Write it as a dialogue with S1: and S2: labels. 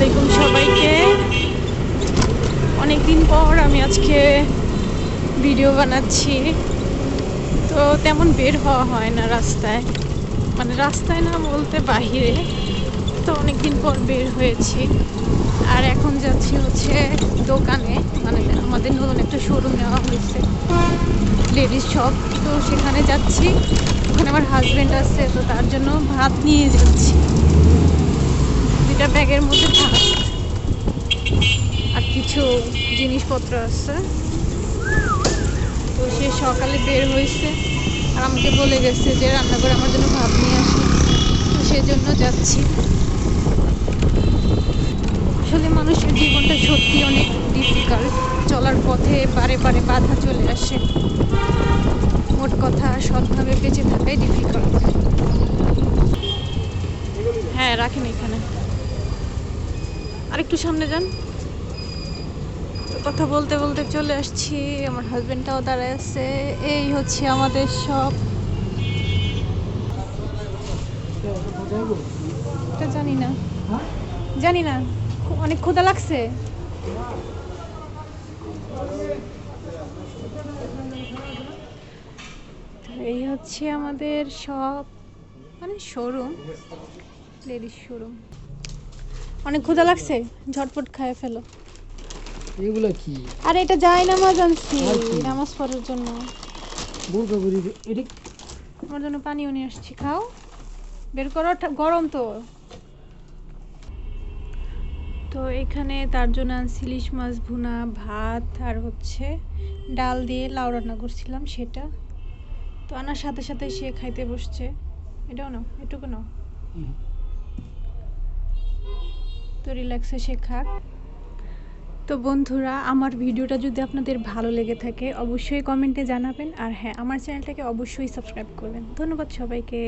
S1: আলাইকুম সবাইকে। অনেক দিন পর আমি আজকে ভিডিও বানাচ্ছি। তো তেমন বের হওয়া হয় না রাস্তায়। মানে রাস্তায় না বলতে বাহিরে। তো অনেক দিন পর বের হয়েছি। আর এখন যাচ্ছি হচ্ছে দোকানে। মানে আমাদের নতুন একটা শোরুম নেওয়া হয়েছে। লেডিস শপ তো সেখানে যাচ্ছি। ওখানে আমার হাজব্যান্ড আছে, তো তার জন্য ভাত নিয়ে যাচ্ছি। ব্যাগের মধ্যে আর কিছু জিনিসপত্র আছে। তো সে সকালে বের হয়েছে আর আমাকে বলে গেছে যে রান্না করে আমার জন্য ভাত নিয়ে আসে। তো সেজন্য যাচ্ছি। আসলে মানুষের জীবনটা সত্যি অনেক ডিফিকাল্ট চলার পথে বারে বারে বাধা চলে আসে। মোট কথা, সৎভাবে বেঁচে থাকাই ডিফিকাল্ট হ্যাঁ রাখেন এখানে। আর একটু সামনে যান। কথা বলতে বলতে চলে আসছি। আমার হাজবেন্ডটাও দাঁড়ায় আছে। এই হচ্ছে আমাদের সব। এটা জানি না। জানি না। অনেক ক্ষুধা লাগছে। এই হচ্ছে আমাদের সব মানে শোরুম লেডিস শোরুম অনেক ক্ষুধা লাগছে ঝটপট খায় ফেলো।
S2: এগুলো কি?
S1: আর এটা যাই নামাজ আনছি নামাজ পড়ার জন্য।
S2: বোরকা বুড়ি এটা
S1: আমার জন্য পানিও নিয়ে আসছি খাও। বের করো গরম তো। তো এখানে তার জন্য আনছি ইলিশ মাছ ভুনা ভাত আর হচ্ছে ডাল দিয়ে লাউ রান্না করছিলাম সেটা। তো আনার সাথে সাথে সে খাইতে বসছে। এটাও নাও এটুকু নাও। তো রিল্যাক্সে সে খাক। তো বন্ধুরা, আমার ভিডিওটা যদি আপনাদের ভালো লেগে থাকে, অবশ্যই কমেন্টে জানাবেন। আর হ্যাঁ আমার চ্যানেলটাকে অবশ্যই সাবস্ক্রাইব করবেন। ধন্যবাদ সবাইকে।